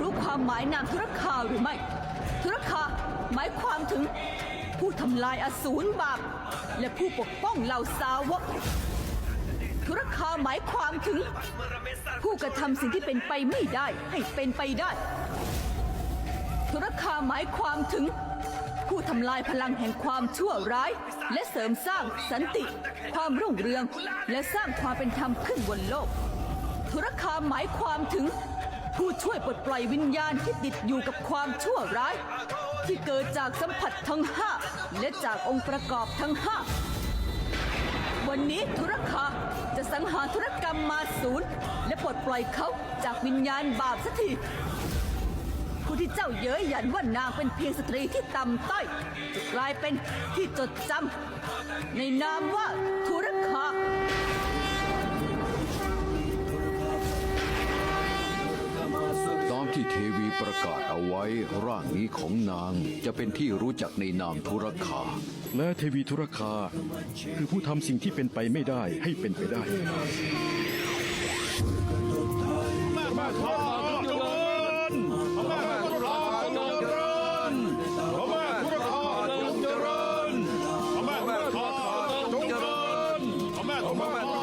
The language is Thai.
รู้ความหมายนามธุรคาหรือไม่ ธุรคาหมายความถึง ผู้ทำลายอสูรบาปและผู้ปกป้องเหล่าสาวก ธุรคาหมายความถึง ผู้กระทำสิ่งที่เป็นไปไม่ได้ให้เป็นไปได้ ธุรคาหมายความถึง ผู้ทำลายพลังแห่งความชั่วร้าย และเสริมสร้างสันติ ความรุ่งเรือง และสร้างความเป็นธรรมขึ้นบนโลก ธุรคาหมายความถึง ผู้ช่วยปลดปล่อยวิญญาณที่ติดอยู่กับความชั่วร้าย ที่เกิดจากสัมผัสทั้งห้าและจากองค์ประกอบทั้งห้าวันนี้ธุรคาจะสังหารธุรกรรมมาศูนย์และปลดปล่อยเขาจากวิญญาณบาปสักทีผู้ที่เจ้าเย้ยหยันว่านางเป็นเพียงสตรีที่ต่ำต้อยจะกลายเป็นที่จดจำในนามว่า ที่เทวีประกาศเอาไว้ร่างนี้ของนางจะเป็นที่รู้จักในนามธุรคา และเทวีธุรคา คือผู้ทำสิ่งที่เป็นไปไม่ได้ให้เป็นไปได้ Come on.